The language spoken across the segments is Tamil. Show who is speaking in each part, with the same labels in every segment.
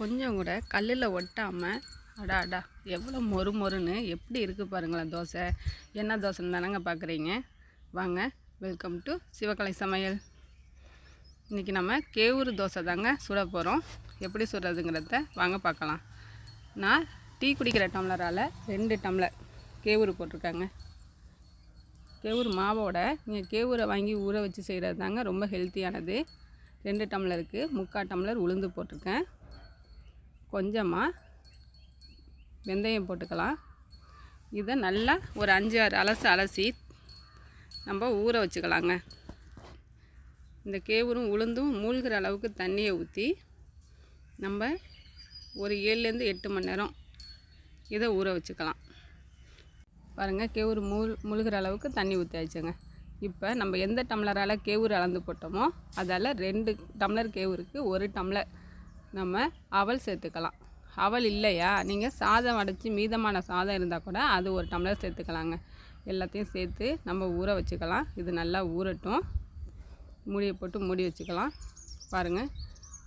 Speaker 1: கொஞ்சம் கூட கல்லில் ஒட்டாமல் அடா அடா எவ்வளோ மொறு மொறுன்னு எப்படி இருக்குது பாருங்களேன் தோசை. என்ன தோசைன்னு தானேங்க பார்க்குறீங்க வாங்க வெல்கம் டு சிவகலை சமையல். இன்றைக்கி நம்ம கேவூர் தோசை தாங்க சுட போகிறோம் எப்படி சுடுறதுங்கிறத வாங்க பார்க்கலாம். நான் டீ குடிக்கிற டம்ளரால் ரெண்டு டம்ளர் கேவூர் போட்டிருக்காங்க. கேவூர் மாவோட நீங்கள் கேவூரை வாங்கி ஊற வச்சு செய்கிறது தாங்க ரொம்ப ஹெல்த்தியானது ரெண்டு டம்ளருக்கு முக்கால் டம்ளர் உளுந்து போட்டிருக்கேன். கொஞ்சமாக வெந்தயம் போட்டுக்கலாம். இதை நல்லா ஒரு அஞ்சு ஆறு அலசு அலசி நம்ம ஊற வச்சுக்கலாங்க. இந்த கேவரும் உளுந்தும் மூழ்கிற அளவுக்கு தண்ணியை ஊற்றி நம்ம ஒரு ஏழுலேருந்து எட்டு மணி நேரம் இதை ஊற வச்சுக்கலாம். பாருங்கள் கேவூர் மூழ் முழுகிற அளவுக்கு தண்ணி ஊற்றியாச்சுங்க இப்போ நம்ம எந்த டம்ளரால் கேவூர் அளந்து போட்டோமோ அதால் ரெண்டு டம்ளர் கேவூருக்கு ஒரு டம்ளர் நம்ம அவல் சேர்த்துக்கலாம். அவல் இல்லையா? நீங்கள் சாதம் அடைச்சி மீதமான சாதம் இருந்தால் கூட அது ஒரு டம்ளர் சேர்த்துக்கலாங்க. எல்லாத்தையும் சேர்த்து நம்ம ஊற வச்சுக்கலாம். இது நல்லா ஊறட்டும். மூடியை போட்டு மூடி வச்சுக்கலாம். பாருங்கள்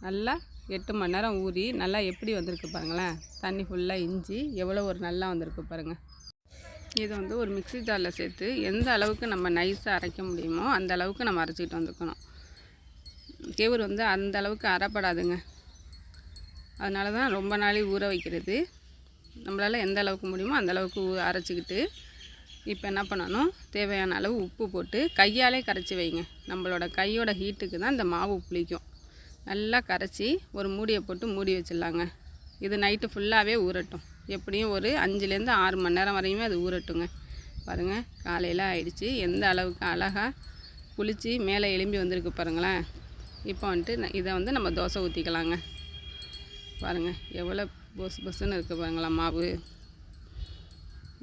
Speaker 1: நல்லா எட்டு மணி நேரம் ஊறி நல்லா எப்படி வந்திருக்கு பாருங்களேன். தண்ணி ஃபுல்லாக இஞ்சி எவ்வளோ ஒரு நல்லா வந்திருக்கு பாருங்கள் இதை வந்து ஒரு மிக்ஸி ஜாரில் சேர்த்து எந்த அளவுக்கு நம்ம நைஸாக அரைக்க முடியுமோ அந்த அளவுக்கு நம்ம அரைச்சிட்டு வந்துக்கணும். கேவூர் வந்து அந்த அளவுக்கு அரைப்படாதுங்க. அதனால தான் ரொம்ப நாளே ஊற வைக்கிறது. நம்மளால் எந்த அளவுக்கு முடியுமோ அந்த அளவுக்கு ஊ- அரைச்சிக்கிட்டு இப்போ என்ன பண்ணணும்? தேவையான அளவு உப்பு போட்டு கையாலே கரைச்சி வைங்க. நம்மளோட கையோட ஹீட்டுக்கு தான் இந்த மாவு புளிக்கும். நல்லா கரைச்சி ஒரு மூடியை போட்டு மூடி வச்சிடலாங்க. இது நைட்டு ஃபுல்லாகவே ஊறட்டும். எப்படியும் ஒரு அஞ்சுலேருந்து ஆறு மணி நேரம் வரையுமே அது ஊறட்டுங்க. பாருங்கள் காலையில் ஆயிடுச்சு. எந்த அளவுக்கு அழகாக புளிச்சு மேலே எலும்பி வந்திருக்கு பாருங்களேன். இப்போ வந்துட்டு ந- இதை வந்து நம்ம தோசை ஊற்றிக்கலாங்க பாருங்கள் எவ்வளோ பொசு பொசுன்னு இருக்குது பாருங்களா மாவு.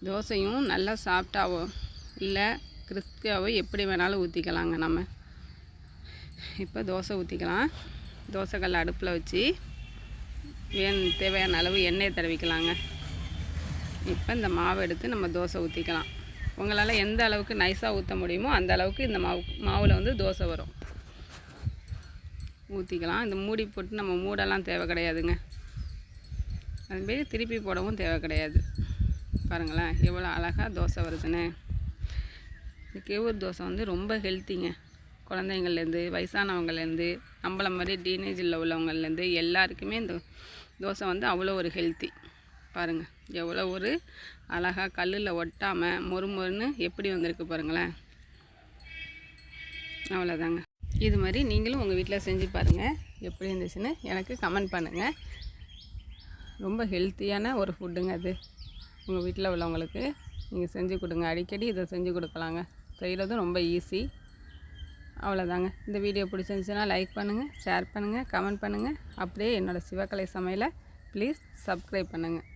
Speaker 1: தோசையும் நல்லா சாஃப்டாவோ இல்லை கிறிஸ்பியாவோ எப்படி வேணாலும் ஊற்றிக்கலாங்க நம்ம. இப்போ தோசை ஊற்றிக்கலாம் தோசைக்கல் அடுப்பில் வச்சு வேன் தேவையான அளவு எண்ணெயை தடவிக்கலாங்க. இப்போ இந்த மாவை எடுத்து நம்ம தோசை ஊற்றிக்கலாம் உங்களால் எந்த அளவுக்கு நைஸாக ஊற்ற முடியுமோ அந்த அளவுக்கு இந்த மாவு மாவில் வந்து தோசை வரும். ஊற்றிக்கலாம் இந்த மூடி போட்டு நம்ம மூடெல்லாம் தேவை கிடையாதுங்க. அதுமாரி திருப்பி போடவும் தேவை கிடையாது. பாருங்களேன் எவ்வளோ அழகாக தோசை வருதுன்னு. இந்த கேவூர் தோசை வந்து ரொம்ப ஹெல்த்திங்க குழந்தைங்கள்லேருந்து வயசானவங்கள்லேருந்து நம்மள மாதிரி டீனேஜில் உள்ளவங்கள்லேருந்து எல்லாருக்குமே இந்த தோசை வந்து அவ்வளோ ஒரு ஹெல்த்தி பாருங்கள் எவ்வளோ ஒரு அழகாக கல்லில் ஒட்டாமல் மொறு மொறுன்னு எப்படி வந்திருக்கு பாருங்களேன். அவ்வளோதாங்க. இது மாதிரி நீங்களும் உங்கள் வீட்டில் செஞ்சு பாருங்கள் எப்படி இருந்துச்சுன்னு எனக்கு கமெண்ட் பண்ணுங்கள் ரொம்ப ஹெல்த்தியான ஒரு ஃபுட்டுங்க அது. உங்கள் வீட்டில் உள்ளவங்களுக்கு நீங்கள் செஞ்சு கொடுங்க. அடிக்கடி இதை செஞ்சு கொடுக்கலாங்க. செய்கிறதும் ரொம்ப ஈஸி அவ்வளோதாங்க இந்த வீடியோ பிடிச்சிருந்துச்சுன்னா லைக் பண்ணுங்கள் ஷேர் பண்ணுங்கள் கமெண்ட் பண்ணுங்கள் அப்படியே என்னோடய சிவகலை சமையலை ப்ளீஸ் சப்ஸ்கிரைப் பண்ணுங்கள்